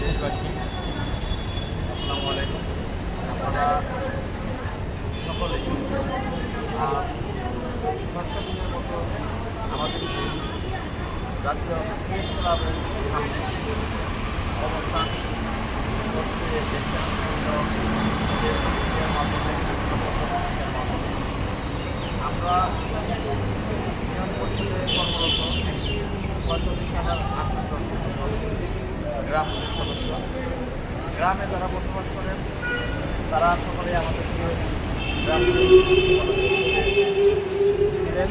দেশবাসী আসসালামু আলাইকুম আপনারা সকলেই আজ ষষ্ঠ দিনের মতো আমাদের জাতীয় প্রেস ক্লাবের সামনে অবস্থান করতে। আমরা পরিষদে কর্মরত পঁয়তাল্লিশ হাজার গ্রাম সদস্য গ্রামে যারা বসবাস করেন তারা সকলে আমাদেরকে গ্রাম দিলেন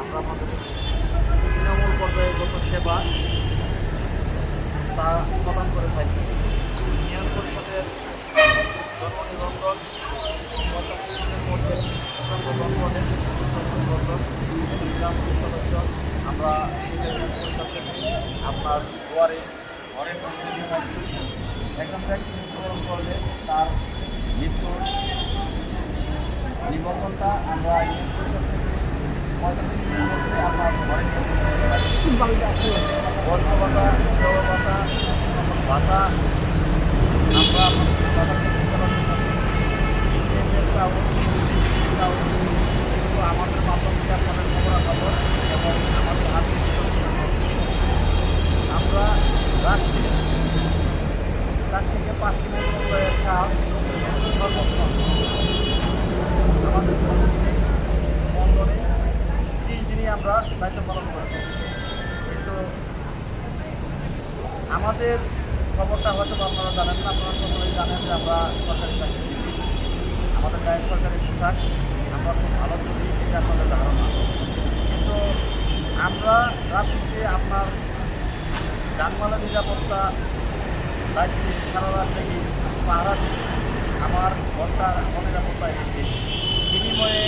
আমরা আমাদের তৃণমূল পর্যায়ে যত সেবা তা প্রদান করে থাকি ইউনিয়ন পরিষদের জন্মনিবন্ধন পঁয়তাল্লিশের মধ্যে সদস্য আমরা আপনার দুয়ারে ঘরে একজন ব্যক্তি মৃত্যুবরণ করলে তার মৃত্যুর নিবন্ধনটা আমরা পরিষদ পঁয়তাল্লিশ আমাদের খবরটা হয়তো আপনারা জানেন না, আপনারা সকলেই জানেন যে আমরা সরকারি চাকরি আমাদের গায়ে সরকারি পোশাক, আমরা খুব ভালো চলি, এটা আপনাদের ধারণা। কিন্তু আমরা রাত্রিতে আপনার যানবাহনের নিরাপত্তা দায়িত্বে সারা রাত থেকে পাহারা দিই আমার ঘরটার অনিরাপত্তা এসেছে। বিনিময়ে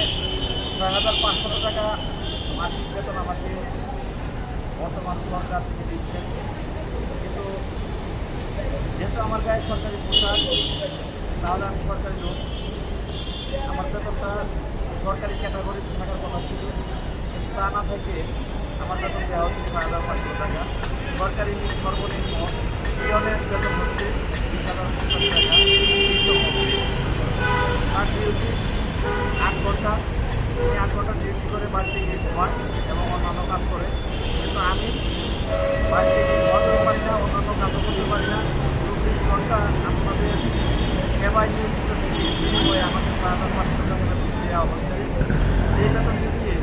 ছয় হাজার পাঁচশো টাকা মাসিক বেতন আমাকে বর্তমান সরকার থেকে দিচ্ছে। কিন্তু যেহেতু আমার গায়ে সরকারি পোশাক, তাহলে আমি সরকারি লোক। আমার বেতনটা সরকারি ক্যাটাগরিতে থাকার কথা ছিল। তা না থেকে আমার বেতন দেওয়া হচ্ছে ছয় হাজার পাঁচশো টাকা। সরকারি সর্বনিম্ন পিয়নের বেতন হচ্ছে টাকা। আট ঘণ্টা তিনি আট ঘণ্টা ডিউটি করে বাড়িতে গিয়ে ঘুমায় এবং অন্যান্য কাজ করে। কিন্তু আমি বাড়িতে গিয়ে ঘুমাতেও পারি না অন্যান্য কাজও করতে পারি না চব্বিশ ঘণ্টা আপনাদের সেবায় নিয়োজিত থেকে বিনিময়ে আমাকে ছয় হাজার পাঁচশো টাকা দেওয়া হচ্ছে এই বেতন দিয়ে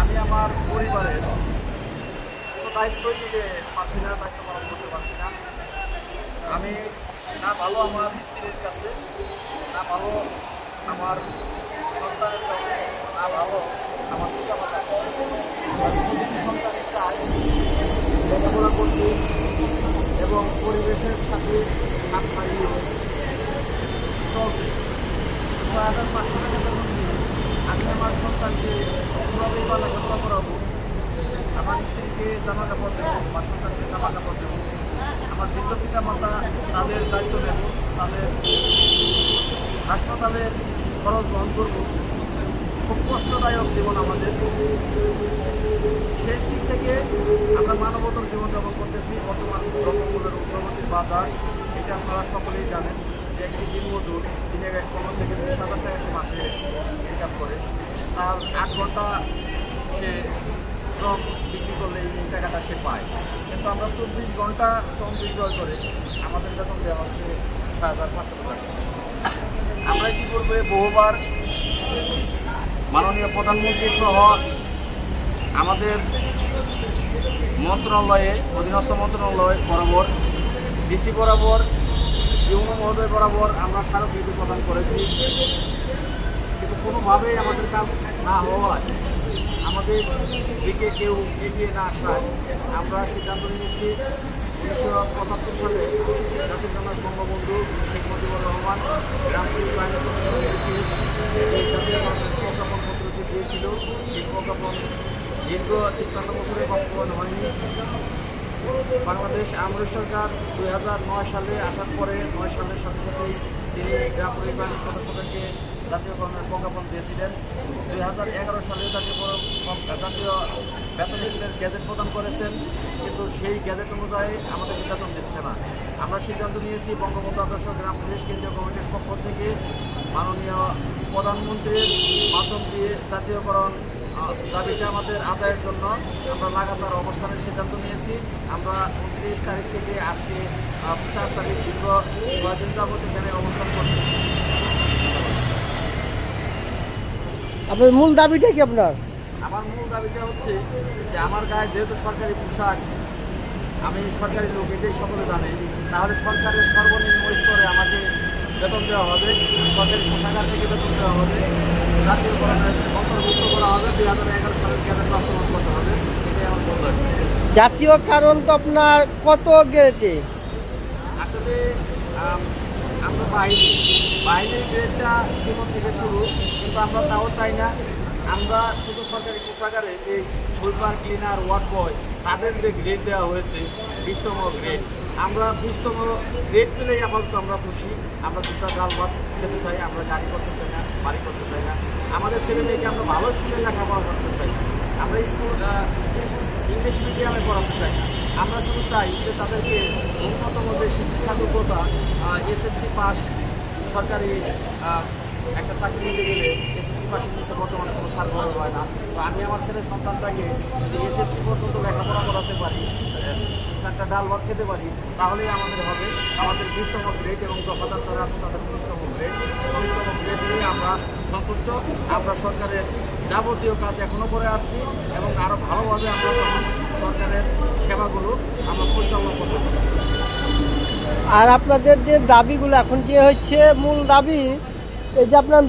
আমি আমার পরিবারের কোনো দায়িত্বই নিতে পারছি না, দায়িত্ব পালন করতে পারছি না আমি না ভালো আমার স্ত্রীর কাছে, না ভালো আমার সন্তানের কাছে, না ভালো আমার পিতা মাতার কাছে। সন্তানের চাই লেখাপড়া করতে এবং পরিবেশের সাথে হাত মারিয়ে চলতে ছয় হাজার পাঁচশো টাকা বেতন দিয়ে আমি আমার সন্তানকে কীভাবে বা লেখাপড়া করাবো আমার স্ত্রীকে জামা কাপড় দেবো আমার সন্তানকে জামা কাপড় দেবো আমার বৃদ্ধ পিতা মাতা তাদের দায়িত্ব নেব তাদের হাসপাতালের খরচ বহন করব খুব কষ্টদায়ক জীবন আমাদের সেই দিক থেকে আমরা মানবতর জীবনযাপন করতেছি বর্তমান দ্রব্যমূল্যের উগ্রগতি বাজার এটা আপনারা সকলেই জানেন যে একটি দিনমজুর করে। আট ঘণ্টা সে বিক্রি করলে সে পায়। কিন্তু আমরা চব্বিশ ঘণ্টা করে আমাদের বেতন দেওয়া হচ্ছে আমরা কী করব বহুবার মাননীয় প্রধানমন্ত্রী সহ আমাদের মন্ত্রণালয়ে, অধীনস্থ মন্ত্রণালয় বরাবর, ডিসি বরাবর মহোদয় বরাবর আমরা স্মারকলিপি প্রদান করেছি। কিন্তু কোনোভাবেই আমাদের কাজ না হওয়ায় আমাদের দিকে কেউ এগিয়ে না আসায় আমরা সিদ্ধান্ত নিয়েছি উনিশশো পঁচাত্তর সালে জাতির জনক বঙ্গবন্ধু শেখ মুজিবুর রহমান গ্রাম বাহিনীর সদস্যদেরকে প্রজ্ঞাপন পত্রটি দিয়েছিল। সেই প্রজ্ঞাপন দীর্ঘ তিপ্পান্ন বছরে বাস্তবায়ন হয়নি। বাংলাদেশ আমরি সরকার দুই হাজার নয় সালে আসার পরে নয় সালের সাথে সাথেই তিনি গ্রাম পরিবারের সদস্যদেরকে জাতীয়করণের প্রজ্ঞাপন দিয়েছিলেন। দুই হাজার এগারো সালে জাতীয় জাতীয় বেতন স্কেলের গ্যাজেট প্রদান করেছেন, কিন্তু সেই গ্যাজেট অনুযায়ী আমাদের বেতন দিচ্ছে না। আমরা সিদ্ধান্ত নিয়েছি বঙ্গবন্ধু আদর্শ গ্রাম পুলিশ কেন্দ্রীয় কমিটির পক্ষ থেকে মাননীয় প্রধানমন্ত্রীর মাধ্যম দিয়ে জাতীয়করণ দাবিটা আমাদের আদায়ের জন্য। আমরা লাগাতার অবস্থানের সিদ্ধান্ত নিয়েছি। আমরা উনত্রিশ তারিখ থেকে আজকে চার তারিখ দীর্ঘ কয়েকদিন যাবত এখানে অবস্থান করছি। আপনার মূল দাবিটা কি আপনার? আমার মূল দাবিটা হচ্ছে যে আমার গায়ে যেহেতু সরকারি পোশাক আমি সরকারি লোক এটাই সকলে জানে। তাহলে সরকারের সর্বনিম্ন স্তরে আমাকে বেতন দেওয়া হবে। সরকারি পোশাকার থেকে বেতন দেওয়া হবে। জাতীয় অন্তর্ভুক্ত করা হবে। দুই হাজার এগারো সালের গ্যাজেট বাস্তবায়ন করতে হবে। এটাই আমার বলতে জাতীয় কারণ তো আপনার কত গ্রেটে আসলে আমরা বাইরে। বাইরের গ্রেডটা সুমন থেকে শুরু কিন্তু আমরা তাও চাই না আমরা শুধু সরকারি পোশাকারে যে সুইপার ক্লিনার ওয়ার্ড বয়, তাদের যে গ্রেড দেওয়া হয়েছে, বিশতম গ্রেড আমরা বিশতম গ্রেড পেলেই আপাতত আমরা খুশি। আমরা দুটা ডাল ভাত খেতে চাই, আমরা গাড়ি করতে চাই না, বাড়ি করতে চাই না। আমাদের ছেলে মেয়েকে আমরা ভালো স্কুলে লেখাপড়া করতে চাই আমরা স্কুল ইংলিশ মিডিয়ামে পড়াতে চাই না। আমরা শুধু চাই যে তাদেরকে ন্যূনতম যে শিক্ষা যোগ্যতা এসএসসি পাস সরকারি একটা চাকরি নিতে গেলে পাশের নিচে বর্তমানে কোনো সার হয় না। তো আমি আমার ছেলের সন্তানটাকে যদি এসএসসি পর্যন্ত লেখাপড়া করাতে পারি, চারটা ডাল ভাত খেতে পারি, তাহলেই আমাদের হবে। আমাদের বিশতম গ্রেড এবং দফাদার আছে তাদের বিশতম গ্রেড বিশতম গ্রেড নিয়ে আমরা সন্তুষ্ট। আমরা সরকারের যাবতীয় কাজ এখনও করে আসছি এবং আরও ভালোভাবে আমরা সরকারের সেবাগুলো আমরা পরিচালনা করতে পারি। আর আপনাদের যে দাবিগুলো এখন যে হচ্ছে, মূল দাবি, এই যে আপনার